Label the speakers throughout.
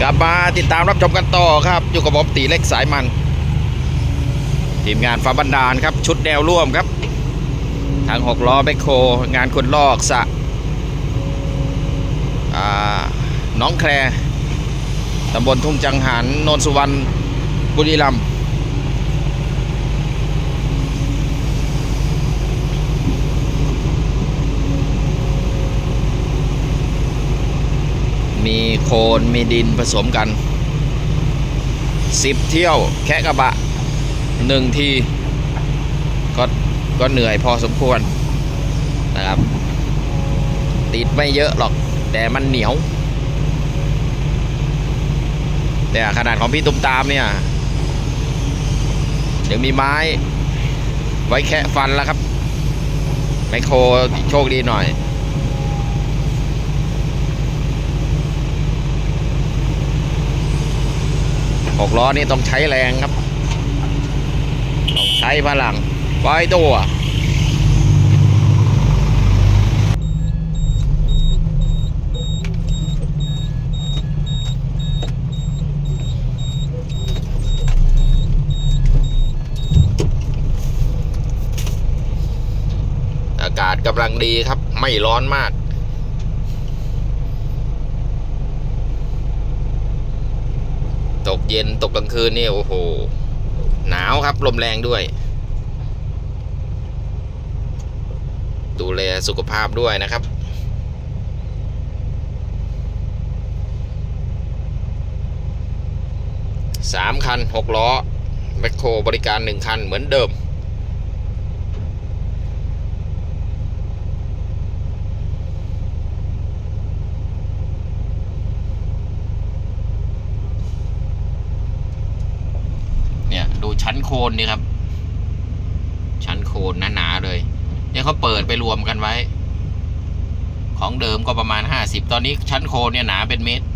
Speaker 1: กลับมาติดตามรับชมกันต่อครับ อยู่กับผมตีเล็กสายมัน ทีมงานฟ้าบันดาลครับ ชุดแนวร่วมครับ ทางหกล้อแบคโคงานคนลอกสะน้องแครตำบลทุ่งจังหันนนสุวรรณบุรีรัมย์มี โคลนมีดินผสมกัน 10 เที่ยวแค่กระบะหนึ่งทีก็ก็เหนื่อยพอสมควรนะครับ ติดไม่เยอะหรอก แต่มันเหนียว แต่ขนาดของพี่ตุ้มตามเนี่ยเดี๋ยังมีไม้ ไว้แค่ฟันแล้วครับไมโครโชคดีหน่อย หกล้อนี่ต้องใช้แรงครับ ต้องใช้พลังปล่อยตัวอากาศกำลังดีครับ ไม่ร้อนมาก ตก เย็นตกกลางคืนนี่โอ้โห หนาวครับ ลมแรงด้วย ดูแลสุขภาพด้วยนะครับ สามคันหกล้อแมคโครบริการหนึ่งคันเหมือนเดิม เนี่ย ดู ชั้นโคนนี่ครับ ชั้นโคนหนาๆเลย เนี่ยเขาเปิดไปรวมกันไว้ ของเดิมก็ประมาณห้าสิบตอนนี้ชั้นโคนเนี่ยหนาเป็นเมตร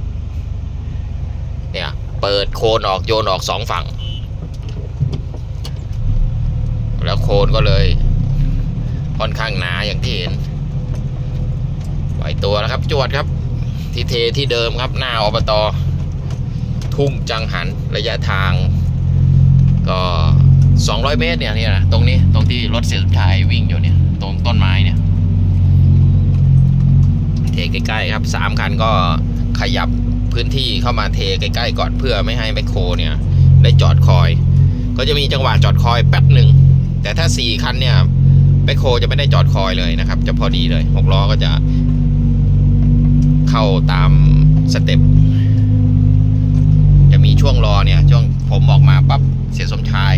Speaker 1: เนี่ย เปิดโคนออกโยนออกสองฝั่ง แล้วโคนก็เลย ค่อนข้างหนาอย่างที่เห็นไหวตัวแล้วครับ จวดครับ ที่เทที่เดิมครับหน้าอบต ทุ่งจังหันระยะทาง ก็ 200 เมตรเนี่ยเนี่ยนะตรงนี้ตรงที่รถเสียสุดท้ายวิ่งอยู่เนี่ย ตรงต้นไม้เนี่ยเทใกล้ๆครับ 3 คันก็ขยับพื้นที่เข้ามาเทใกล้ๆก่อนเพื่อไม่ให้แมคโครเนี่ย ได้จอดคอย ก็จะมีจังหวะจอดคอยแป๊บหนึ่งแต่ถ้า 4 คันเนี่ยแมคโครจะไม่ได้จอดคอยเลยนะครับ จะพอดีเลย6ล้อก็จะ เข้าตามสเต็ปจะมีช่วงรอเนี่ย ช่วงผมออกมาปั๊บ เสียสมชาย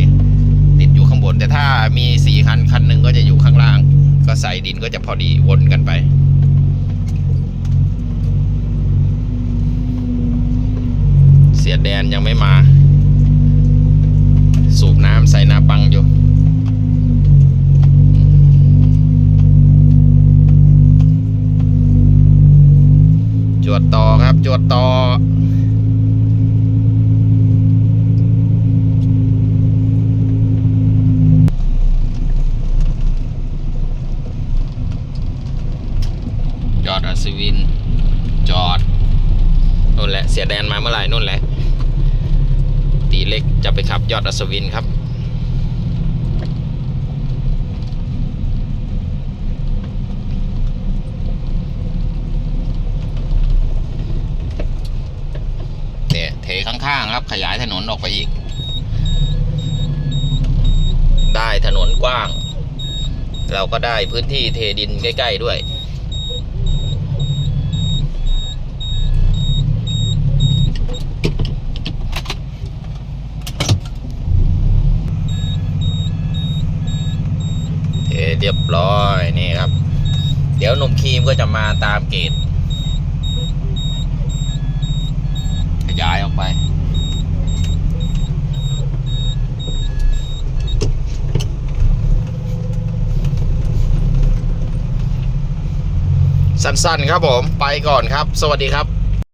Speaker 1: ติดอยู่ข้างบน แต่ถ้ามีสี่คันคันหนึ่งก็จะอยู่ข้างล่าง ก็ใส่ดินก็จะพอดีวนกันไป เสียแดนยังไม่มา สูบน้ำใส่นาปังอยู่จวดต่อครับจวดต่อ ยอดอัศวิน จอดนู่นแหละ เสียแดนมาเมื่อไหร่นู่นแหละ ตีเล็กจะไปขับยอดอัศวินครับเนี่ยเทข้างๆครับขยายถนนออกไปอีก ได้ถนนกว้าง เราก็ได้พื้นที่เทดินใกล้ ๆ ด้วย เท เรียบร้อยนี่ครับ เดี๋ยวหนุ่มครีมก็จะมาตามเกตขยายออกไป สั้นๆครับผม ไปก่อนครับ สวัสดีครับ